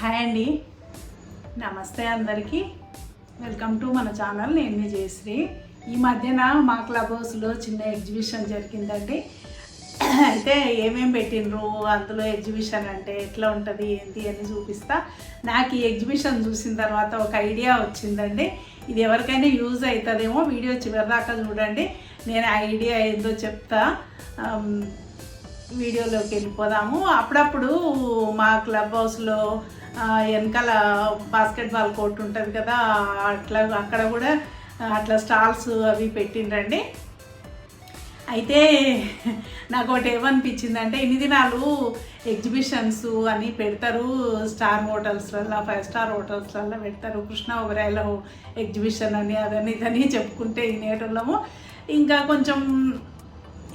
Hi అండి. నమస్తే అందరికీ. వెల్కమ్ టు మన ఛానల్. నేను మీ జయశ్రీ. ఈ మధ్యన మా క్లబ్ హౌస్లో చిన్న ఎగ్జిబిషన్ జరిగిందండి. అయితే ఏమేమి పెట్టిండ్రు? అందులో ఎగ్జిబిషన్ అంటే ఎట్లా ఉంటుంది? ఏంటి అని చూపిస్తా. నాకు ఈ ఎగ్జిబిషన్ చూసిన తర్వాత ఒక ఐడియా వచ్చిందండి. ఇది ఎవరికైనా యూజ్ అవుతుందేమో వీడియో చివరిదాకా చూడండి. నేను ఐడియా ఏందో చెప్తా. వీడియోలోకి వెళ్ళిపోదాము. అప్పుడప్పుడు మా క్లబ్ హౌస్లో వెనకాల వెనకాల బాస్కెట్బాల్ కోర్ట్ ఉంటుంది కదా అట్లా అక్కడ కూడా అట్లా స్టాల్స్ అవి పెట్టిండ్రండి. అయితే నాకు ఒకటి ఏమనిపించింది అంటే ఇన్ని దినాలు ఎగ్జిబిషన్స్ అని పెడతారు స్టార్ హోటల్స్లలో ఫైవ్ స్టార్ హోటల్స్లలో పెడతారు కృష్ణ ఒబరాయిలో ఎగ్జిబిషన్ అని అదని ఇదని చెప్పుకుంటే వినేటోళ్ళము. ఇంకా కొంచెం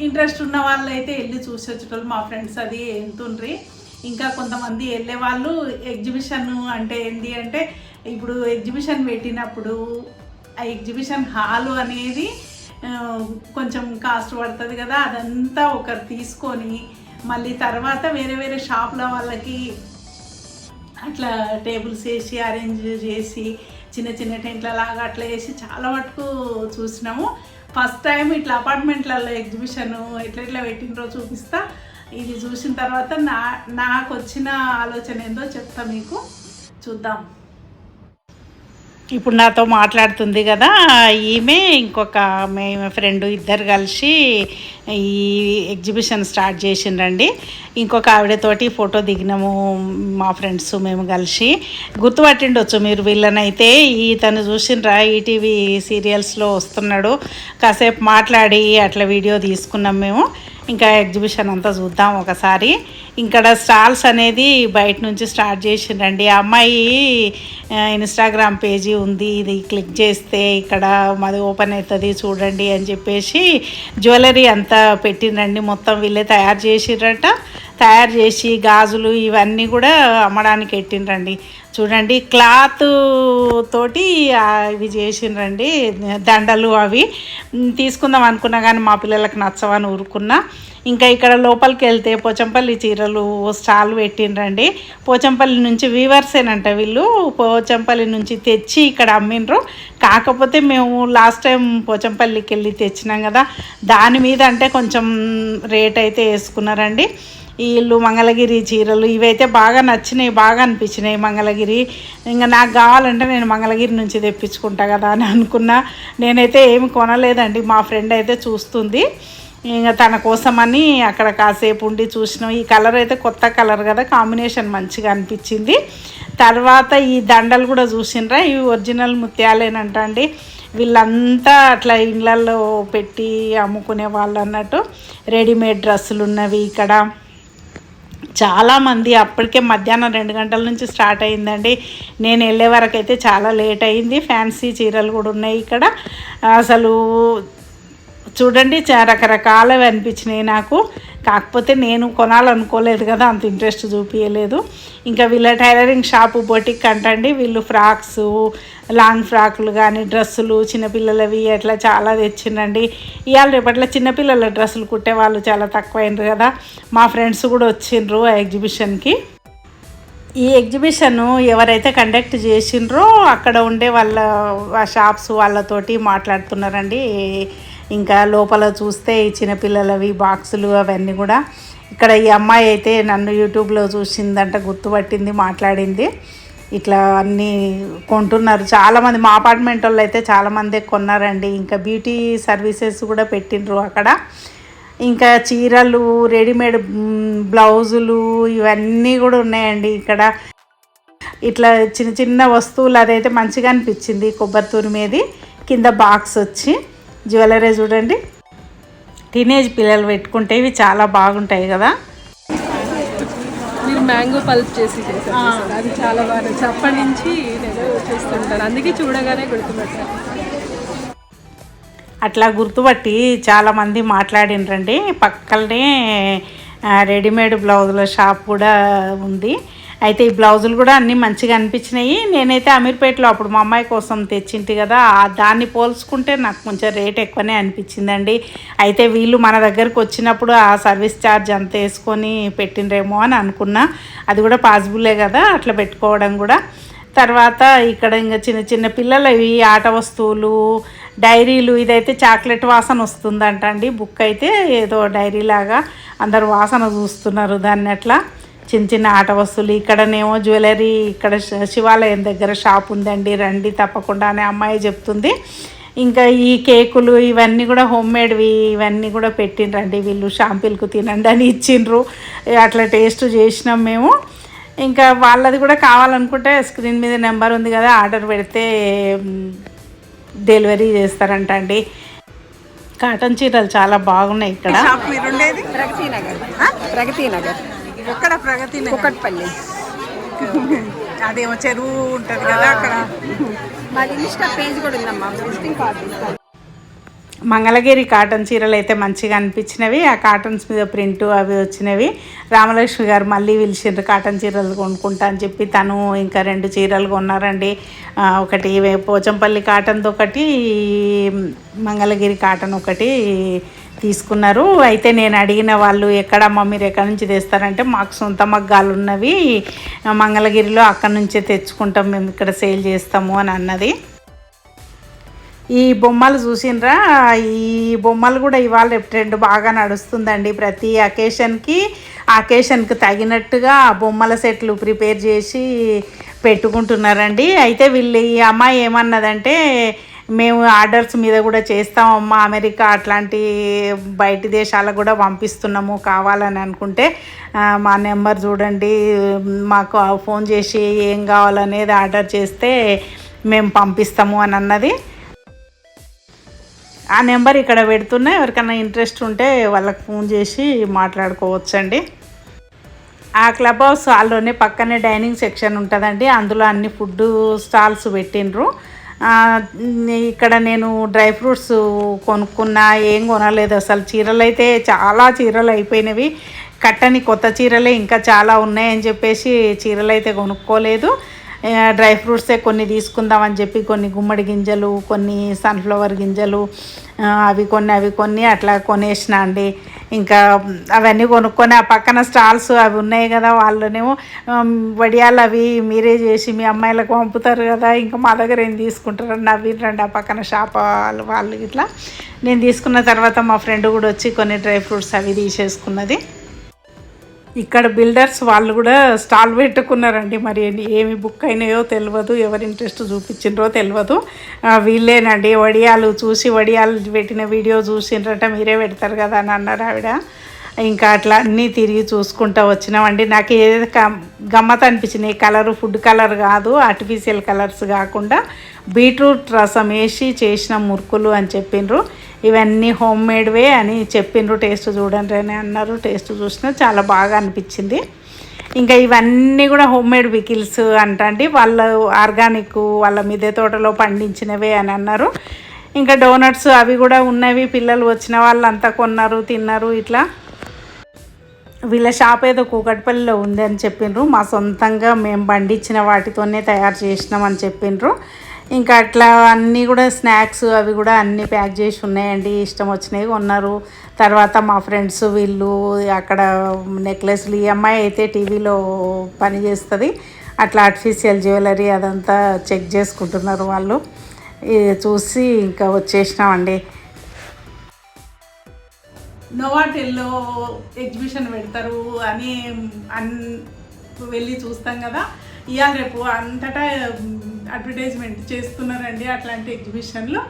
ఇంట్రెస్ట్ ఉన్న వాళ్ళు అయితే వెళ్ళి చూసి వచ్చేటోళ్ళు మా ఫ్రెండ్స్ అది వెళ్తుండ్రి. ఇంకా కొంతమంది వెళ్ళే వాళ్ళు ఎగ్జిబిషన్ అంటే ఏంటి అంటే ఇప్పుడు ఎగ్జిబిషన్ పెట్టినప్పుడు ఆ ఎగ్జిబిషన్ హాలు అనేది కొంచెం కాస్ట్ పడుతుంది కదా అదంతా ఒకరు తీసుకొని మళ్ళీ తర్వాత వేరే వేరే షాపుల వాళ్ళకి అట్లా టేబుల్స్ వేసి అరేంజ్ చేసి చిన్న చిన్న టెంట్ల లాగా అట్లా వేసి చాలా మటుకు చూసినాము. ఫస్ట్ టైం ఇట్లా అపార్ట్మెంట్లలో ఎగ్జిబిషన్ ఎట్లా ఎట్లా పెట్టినరో చూపిస్తా. ఇది చూసిన తర్వాత నా నాకు వచ్చిన ఆలోచన ఏందో చెప్తా మీకు. చూద్దాం. ఇప్పుడు నాతో మాట్లాడుతుంది కదా ఈమె ఇంకొక మేము ఫ్రెండ్ ఇద్దరు కలిసి ఈ ఎగ్జిబిషన్ స్టార్ట్ చేసిండ్రండి. ఇంకొక ఆవిడతోటి ఫోటో దిగినాము మా ఫ్రెండ్స్ మేము కలిసి. గుర్తుపట్టిండొచ్చు మీరు వీళ్ళనైతే ఇతను చూసినరా ఈటీవీ సీరియల్స్లో వస్తున్నాడు. కాసేపు మాట్లాడి అట్లా వీడియో తీసుకున్నాం మేము. ఇంకా ఎగ్జిబిషన్ అంతా చూద్దాం ఒకసారి. ఇక్కడ స్టాల్స్ అనేది బయట నుంచి స్టార్ట్ చేసిండ్రండి. అమ్మాయి ఇన్స్టాగ్రామ్ పేజీ ఉంది. ఇది క్లిక్ చేస్తే ఇక్కడ మాది ఓపెన్ అవుతుంది చూడండి అని చెప్పేసి జ్యువెలరీ అంతా పెట్టిండ్రండి. మొత్తం వీళ్ళే తయారు చేసిరట తయారు చేసి గాజులు ఇవన్నీ కూడా అమ్మడానికి పెట్టిండ్రండి. చూడండి క్లాత్ తోటి ఇవి చేసిండ్రండి దండలు అవి. తీసుకుందాం అనుకున్నా కానీ మా పిల్లలకు నచ్చవని ఊరుకున్నా. ఇంకా ఇక్కడ లోపలికి వెళ్తే పోచంపల్లి చీరలు స్టాల్ పెట్టిండ్రండి. పోచంపల్లి నుంచి వీవర్సేనంట వీళ్ళు. పోచంపల్లి నుంచి తెచ్చి ఇక్కడ అమ్మిండ్రు. కాకపోతే మేము లాస్ట్ టైం పోచంపల్లికి వెళ్ళి తెచ్చినాం కదా. దాని మీద అంటే కొంచెం రేట్ అయితే వేసుకున్నారండి. వీళ్ళు మంగళగిరి చీరలు ఇవైతే బాగా నచ్చినాయి బాగా అనిపించినాయి మంగళగిరి. ఇంకా నాకు కావాలంటే నేను మంగళగిరి నుంచి తెప్పించుకుంటా కదా అని అనుకున్నా. నేనైతే ఏమి కొనలేదండి. మా ఫ్రెండ్ అయితే చూస్తుంది. ఇంకా తన కోసమని అక్కడ కాసేపు ఉండి చూసినాం. ఈ కలర్ అయితే కొత్త కలర్ కదా కాంబినేషన్ మంచిగా అనిపించింది. తర్వాత ఈ దండలు కూడా చూసినరా ఇవి ఒరిజినల్ ముత్యాలేనంట అండి. వీళ్ళంతా అట్లా ఇండ్లల్లో పెట్టి అమ్ముకునే వాళ్ళు అన్నట్టు రెడీమేడ్ డ్రెస్సులు ఉన్నవి ఇక్కడ. చాలామంది అప్పటికే మధ్యాహ్నం రెండు గంటల నుంచి స్టార్ట్ అయిందండి. నేను వెళ్ళే వరకు అయితే చాలా లేట్ అయింది. ఫ్యాన్సీ చీరలు కూడా ఉన్నాయి ఇక్కడ. అసలు చూడండి చా- రకరకాలవి అనిపించినాయి నాకు. కాకపోతే నేను కొనాలనుకోలేదు కదా అంత ఇంట్రెస్ట్ చూపించలేదు ఇంకా వీళ్ళ టైలరింగ్ షాపు బొటిక్ అంటండి. వీళ్ళు ఫ్రాక్స్ లాంగ్ ఫ్రాక్లు కానీ డ్రెస్సులు చిన్నపిల్లలవి అట్లా చాలా తెచ్చిండండి. ఇవాళ రేపట్ల చిన్నపిల్లల డ్రెస్సులు కుట్టే వాళ్ళు చాలా తక్కువైనరు కదా. మా ఫ్రెండ్స్ కూడా వచ్చిండ్రు ఆ ఎగ్జిబిషన్కి. ఈ ఎగ్జిబిషన్ ఎవరైతే కండక్ట్ చేసిండ్రో అక్కడ ఉండే వాళ్ళ షాప్స్ వాళ్ళతోటి మాట్లాడుతున్నారండి. ఇంకా లోపల చూస్తే ఈ చిన్నపిల్లలవి బాక్సులు అవన్నీ కూడా. ఇక్కడ ఈ అమ్మాయి అయితే నన్ను యూట్యూబ్లో చూసిందంట గుర్తుపట్టింది మాట్లాడింది. ఇట్లా అన్నీ కొంటున్నారు. చాలామంది మా అపార్ట్మెంట్ వాళ్ళు అయితే చాలామంది కొన్నారండి. ఇంకా బ్యూటీ సర్వీసెస్ కూడా పెట్టిండ్రు అక్కడ. ఇంకా చీరలు రెడీమేడ్ బ్లౌజులు ఇవన్నీ కూడా ఉన్నాయండి ఇక్కడ. ఇట్లా చిన్న చిన్న వస్తువులు అదైతే మంచిగా అనిపించింది కొబ్బరి తురిమేది కింద బాక్స్ వచ్చి. జ్యువెలరీ చూడండి. టీనేజ్ పిల్లలు పెట్టుకుంటే ఇవి చాలా బాగుంటాయి కదా. మీరు మ్యాంగో పల్ప్ చేసి? అది చాలా బాగా నచ్చింది. అప్పటి నుంచి నేను చూస్తుంటాను. అందుకే చూడగానే గుర్తుపట్టాను. అట్లా గుర్తుపట్టి చాలామంది మాట్లాడినరండి. పక్కనే రెడీమేడ్ బ్లౌజుల షాప్ కూడా ఉంది. అయితే ఈ బ్లౌజులు కూడా అన్నీ మంచిగా అనిపించినాయి. నేనైతే అమీర్పేటలో అప్పుడు మా అమ్మాయి కోసం తెచ్చింటి కదా దాన్ని పోల్చుకుంటే నాకు కొంచెం రేట్ ఎక్కువనే అనిపించిందండి. అయితే వీళ్ళు మన దగ్గరకు వచ్చినప్పుడు ఆ సర్వీస్ ఛార్జ్ అంత వేసుకొని పెట్టినరేమో అని అనుకున్నా. అది కూడా పాసిబులే కదా అట్లా పెట్టుకోవడం కూడా. తర్వాత ఇక్కడ ఇంకా చిన్న చిన్న పిల్లలు ఇవి ఆట వస్తువులు డైరీలు ఇదైతే చాక్లెట్ వాసన వస్తుందంట అండి బుక్ అయితే ఏదో డైరీ లాగా అందరు వాసన చూస్తున్నారు దాన్ని అట్లా. చిన్న చిన్న ఆట వస్తువులు. ఇక్కడనేమో జ్యువెలరీ ఇక్కడ శివాలయం దగ్గర షాప్ ఉందండి. రండి తప్పకుండా అనే అమ్మాయి చెప్తుంది. ఇంకా ఈ కేకులు ఇవన్నీ కూడా హోమ్ మేడ్వి ఇవన్నీ కూడా పెట్టిండ్రండి. వీళ్ళు షాంపిల్కు తినండి అని ఇచ్చిండ్రు. అట్లా టేస్ట్ చేసినాం మేము. ఇంకా వాళ్ళది కూడా కావాలనుకుంటే స్క్రీన్ మీద నెంబర్ ఉంది కదా ఆర్డర్ పెడితే డెలివరీ చేస్తారంట అండి. కాటన్ చీరలు చాలా బాగున్నాయి ఇక్కడ. ప్రగతి నగర్ ప్రగతి నగర్ ఎక్కడ ప్రగతి నగర్? కుకట్పల్లి అదేమో చెరువు ఉంటది కదా అక్కడ. మాది ఇన్స్టా పేజ్ కూడా ఉందమ్మా విజిటింగ్ కార్డ్ ఇస్తాను మంగళగిరి కాటన్ చీరలు అయితే మంచిగా అనిపించినవి. ఆ కాటన్స్ మీద ప్రింట్ అవి వచ్చినవి. రామలక్ష్మి గారు మళ్ళీ పిలిచిండ్రు కాటన్ చీరలు కొనుక్కుంటా అని చెప్పి తను ఇంకా రెండు చీరలు కొన్నారండి. ఒకటి పోచంపల్లి కాటన్ది ఒకటి మంగళగిరి కాటన్ ఒకటి తీసుకున్నారు. అయితే నేను అడిగిన వాళ్ళు ఎక్కడమ్మా మీరు ఎక్కడి నుంచి తెస్తారంటే మాకు సొంత మగ్గాలు ఉన్నవి మంగళగిరిలో అక్కడి నుంచే తెచ్చుకుంటాం మేము ఇక్కడ సేల్ చేస్తాము అని అన్నది. ఈ బొమ్మలు చూసినరా ఈ బొమ్మలు కూడా ఇవాళ రేపు ట్రెండ్ బాగా నడుస్తుందండి. ప్రతి అకేషన్కి అకేషన్కి తగినట్టుగా బొమ్మల సెట్లు ప్రిపేర్ చేసి పెట్టుకుంటున్నారండి. అయితే వీళ్ళు ఈ అమ్మాయి ఏమన్నదంటే మేము ఆర్డర్స్ మీద కూడా చేస్తామమ్మా అమెరికా అట్లాంటి బయటి దేశాలకు కూడా పంపిస్తున్నాము కావాలని అనుకుంటే మా నెంబర్ చూడండి మాకు ఫోన్ చేసి ఏం కావాలనేది ఆర్డర్ చేస్తే మేము పంపిస్తాము అని అన్నది. ఆ నెంబర్ ఇక్కడ పెడుతున్నా ఎవరికైనా ఇంట్రెస్ట్ ఉంటే వాళ్ళకి ఫోన్ చేసి మాట్లాడుకోవచ్చండి. ఆ క్లబ్ హౌస్ హాల్లోనే పక్కనే డైనింగ్ సెక్షన్ ఉంటుందండి అందులో అన్ని ఫుడ్ స్టాల్స్ పెట్టిండ్రు. ఇక్కడ నేను డ్రై ఫ్రూట్స్ కొనుక్కున్నా ఏం కొనలేదు. అసలు చీరలు అయితే చాలా చీరలు అయిపోయినవి. కట్టని కొత్త చీరలే ఇంకా చాలా ఉన్నాయని చెప్పేసి చీరలు అయితే కొనుక్కోలేదు డ్రై ఫ్రూట్సే కొన్ని తీసుకుందామని చెప్పి కొన్ని గుమ్మడి గింజలు కొన్ని సన్ఫ్లవర్ గింజలు అవి కొన్ని అవి కొన్ని అట్లా కొనేసిన అండి. ఇంకా అవన్నీ కొనుక్కొని ఆ పక్కన స్టాల్స్ అవి ఉన్నాయి కదా వాళ్ళనేమో వడియాలు అవి మీరే చేసి మీ అమ్మాయిలకు పంపుతారు కదా ఇంకా మా దగ్గర ఏం తీసుకుంటారు నవ్విరండి ఆ పక్కన షాప్ వాళ్ళు వాళ్ళు ఇట్లా. నేను తీసుకున్న తర్వాత మా ఫ్రెండ్ కూడా వచ్చి కొన్ని డ్రై ఫ్రూట్స్ అవి తీసేసుకున్నది. ఇక్కడ బిల్డర్స్ వాళ్ళు కూడా స్టాల్ పెట్టుకున్నారండి. మరి ఏమి బుక్ అయినాయో తెలియదు ఎవరి ఇంట్రెస్ట్ చూపించిండ్రో తెలియదు వీళ్ళేనండి వడియాలు చూసి వడియాలు పెట్టిన వీడియో చూసిండ్రట మీరే పెడతారు కదా అని అన్నారు ఆవిడ. ఇంకా అట్లా అన్నీ తిరిగి చూసుకుంటూ వచ్చినామండి. నాకు ఏది కమ్- గమ్మత్ అనిపించింది. కలర్ ఫుడ్ కలర్ కాదు ఆర్టిఫిషియల్ కలర్స్ కాకుండా బీట్రూట్ రసం వేసి చేసిన మురుకులు అని చెప్పిండ్రు ఇవన్నీ హోమ్ మేడ్వే అని చెప్పిండ్రు టేస్ట్ చూడండి అని అన్నారు. టేస్ట్ చూసినా చాలా బాగా అనిపించింది. ఇంకా ఇవన్నీ కూడా హోమ్ మేడ్ వికిల్స్ అంటండి. వాళ్ళ ఆర్గానిక్ వాళ్ళ మిద్దె తోటలో పండించినవే అని అన్నారు. ఇంకా డోనట్స్ అవి కూడా ఉన్నవి. పిల్లలు వచ్చిన వాళ్ళంతా కొన్నారు తిన్నారు ఇట్లా. వీళ్ళ షాప్ ఏదో కూకట్పల్లిలో ఉంది అని చెప్పిండ్రు మా సొంతంగా మేము పండించిన వాటితోనే తయారు చేసినామని చెప్పిండ్రు ఇంకా అట్లా అన్నీ కూడా స్నాక్స్ అవి కూడా అన్నీ ప్యాక్ చేసి ఉన్నాయండి. ఇష్టం వచ్చినవి కొన్నారు. తర్వాత మా ఫ్రెండ్స్ వీళ్ళు అక్కడ నెక్లెస్లు ఈ అమ్మాయి అయితే టీవీలో పని చేస్తుంది. అట్లా ఆర్టిఫిషియల్ జ్యువెలరీ అదంతా చెక్ చేసుకుంటున్నారు వాళ్ళు. ఇది చూసి ఇంకా వచ్చేసినామండి. నోవాటెల్లో ఎగ్జిబిషన్ పెడతారు అని అన్ వెళ్ళి చూస్తాం కదా. ఇవాళ రేపు అంతటా అడ్వర్టైజ్మెంట్ చేస్తున్నారండి అట్లాంటి ఎగ్జిబిషన్లు.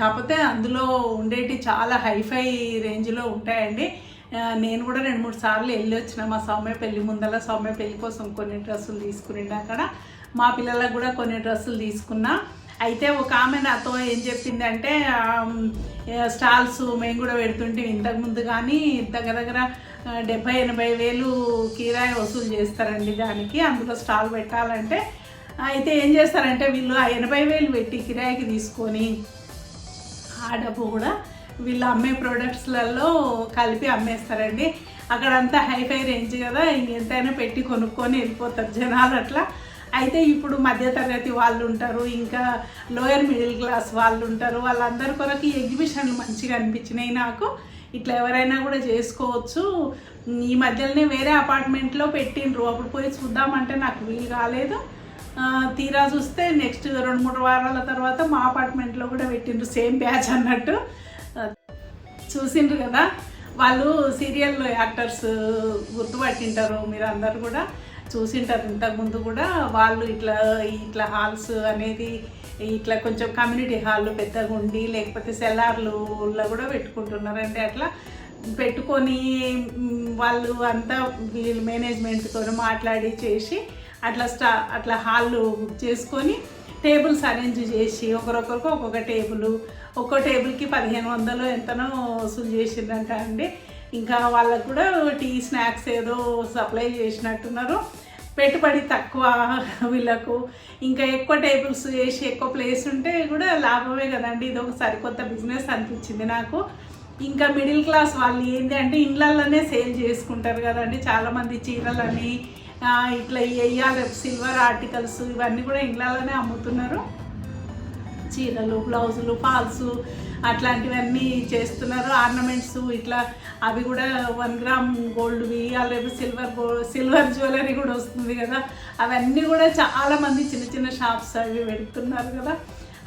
కాకపోతే అందులో ఉండేటి చాలా హైఫై రేంజ్లో ఉంటాయండి. నేను కూడా రెండు మూడు సార్లు వెళ్ళి వచ్చిన మా సౌమ్య పెళ్ళి ముందల సౌమ్య పెళ్ళి కోసం కొన్ని డ్రెస్సులు తీసుకుని అక్కడ. మా పిల్లలకు కూడా కొన్ని డ్రెస్సులు తీసుకున్నా. అయితే ఒక ఆమె నాతో ఏం చెప్పిందంటే స్టాల్స్ మేము కూడా పెడుతుంటే ఇంతకు ముందు కానీ దగ్గర దగ్గర డెబ్బై ఎనభై వేలు కిరాయి వసూలు చేస్తారండి దానికి అందులో స్టాల్ పెట్టాలంటే. అయితే ఏం చేస్తారంటే వీళ్ళు ఆ ఎనభై వేలు పెట్టి కిరాయికి తీసుకొని ఆ డబ్బు కూడా వీళ్ళు అమ్మే ప్రోడక్ట్స్లలో కలిపి అమ్మేస్తారండి. అక్కడంతా హైఫై రేంజ్ కదా ఇంకెంతైనా పెట్టి కొనుక్కొని వెళ్ళిపోతారు జనాలు అట్లా. అయితే ఇప్పుడు మధ్యతరగతి వాళ్ళు ఉంటారు ఇంకా లోయర్ మిడిల్ క్లాస్ వాళ్ళు ఉంటారు వాళ్ళందరి కొరకు ఎగ్జిబిషన్లు మంచిగా అనిపించినాయి నాకు. ఇట్లా ఎవరైనా కూడా చేసుకోవచ్చు. ఈ మధ్యలోనే వేరే అపార్ట్మెంట్లో పెట్టిండ్రు. అప్పుడు పోయి చూద్దామంటే నాకు వీలు కాలేదు. తీరా చూస్తే నెక్స్ట్ రెండు మూడు వారాల తర్వాత మా అపార్ట్మెంట్లో కూడా పెట్టిండ్రు. సేమ్ బ్యాచ్ అన్నట్టు. చూసిండ్రు కదా. వాళ్ళు సీరియల్లో యాక్టర్స్ గుర్తుపట్టింటారు మీరు అందరు కూడా. చూసింటారు. ఇంతకుముందు కూడా వాళ్ళు ఇట్లా ఇట్లా హాల్స్ అనేది ఇట్లా కొంచెం కమ్యూనిటీ హాల్ పెద్దగా ఉండి లేకపోతే సెల్లార్లు కూడా పెట్టుకుంటున్నారు. అంటే అట్లా పెట్టుకొని వాళ్ళు అంతా వీళ్ళు మేనేజ్మెంట్తో మాట్లాడి చేసి అట్లా స్టా అట్లా హాళ్ళు బుక్ చేసుకొని టేబుల్స్ అరేంజ్ చేసి ఒకరొకరికి ఒక్కొక్క టేబుల్ ఒక్కో టేబుల్కి పదిహేను వందలు ఎంతనో వసూలు చేసిందంట అండి. ఇంకా వాళ్ళకు కూడా టీ స్నాక్స్ ఏదో సప్లై చేసినట్టున్నారు. పెట్టుబడి తక్కువ వీళ్ళకు. ఇంకా ఎక్కువ టేబుల్స్ వేసి ఎక్కువ ప్లేస్ ఉంటే కూడా లాభమే కదండి. ఇది ఒక సరికొత్త బిజినెస్ అనిపించింది నాకు. ఇంకా మిడిల్ క్లాస్ వాళ్ళు ఏంటి అంటే ఇండ్లలోనే సేల్ చేసుకుంటారు కదండి. చాలామంది చీరలని ఇట్లా వేయాలి సిల్వర్ ఆర్టికల్స్ ఇవన్నీ కూడా ఇండ్లలోనే అమ్ముతున్నారు. చీరలు బ్లౌజులు ఫాల్స్ అట్లాంటివన్నీ చేస్తున్నారు. ఆర్నమెంట్స్ ఇట్లా అవి కూడా వన్ గ్రామ్ గోల్డ్వి అలాగే సిల్వర్ గోల్డ్ సిల్వర్ జ్యువెలరీ కూడా వస్తుంది కదా. అవన్నీ కూడా చాలామంది చిన్న చిన్న షాప్స్ అవి పెడుతున్నారు కదా.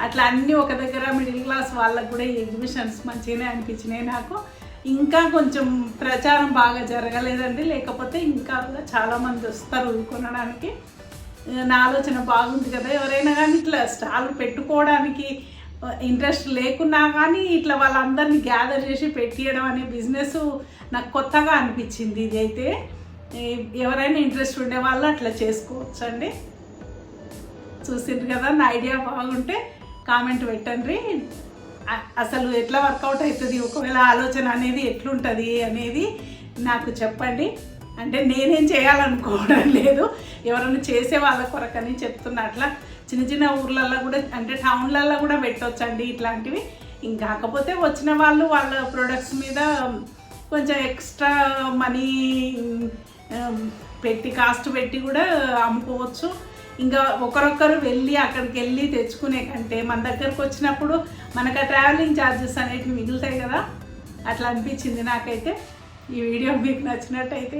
అట్లా అన్నీ ఒక దగ్గర మిడిల్ క్లాస్ వాళ్ళకు కూడా ఈ ఎగ్జిబిషన్స్ మంచిగానే అనిపించినాయి నాకు. ఇంకా కొంచెం ప్రచారం బాగా జరగలేదండి. లేకపోతే ఇంకా కూడా చాలామంది వస్తారు కొనడానికి. నా ఆలోచన బాగుంది కదా. ఎవరైనా కానీ ఇట్లా స్టాల్ పెట్టుకోవడానికి ఇంట్రెస్ట్ లేకున్నా కానీ ఇట్లా వాళ్ళందరినీ గ్యాదర్ చేసి పెట్టియడం అనే బిజినెస్ నాకు కొత్తగా అనిపించింది ఇది అయితే ఎవరైనా ఇంట్రెస్ట్ ఉండే వాళ్ళు అట్లా చేసుకోవచ్చు అండి చూసిండ్రు కదా నా ఐడియా బాగుంటే కామెంట్ పెట్టండి. అసలు ఎట్లా వర్కౌట్ అవుతుంది? ఒకవేళ ఆలోచన అనేది ఎట్లుంటుంది అనేది నాకు చెప్పండి. అంటే నేనేం చేయాలనుకోవడం లేదు. ఎవరైనా చేసే వాళ్ళ కొరకని చెప్తున్నా అట్లా. చిన్న చిన్న ఊర్లలో కూడా అంటే టౌన్లలో కూడా పెట్టొచ్చండి ఇట్లాంటివి. ఇంకా కాకపోతే వచ్చిన వాళ్ళు వాళ్ళ ప్రొడక్ట్స్ మీద కొంచెం ఎక్స్ట్రా మనీ పెట్టి కాస్ట్ పెట్టి కూడా అమ్ముకోవచ్చు. ఇంకా ఒకరొకరు వెళ్ళి అక్కడికి వెళ్ళి తెచ్చుకునే కంటే మన దగ్గరకు వచ్చినప్పుడు మనకు ఆ ట్రావెలింగ్ ఛార్జెస్ అనేవి మిగులుతాయి కదా. అట్లా అనిపించింది నాకైతే. ఈ వీడియో మీకు నచ్చినట్టయితే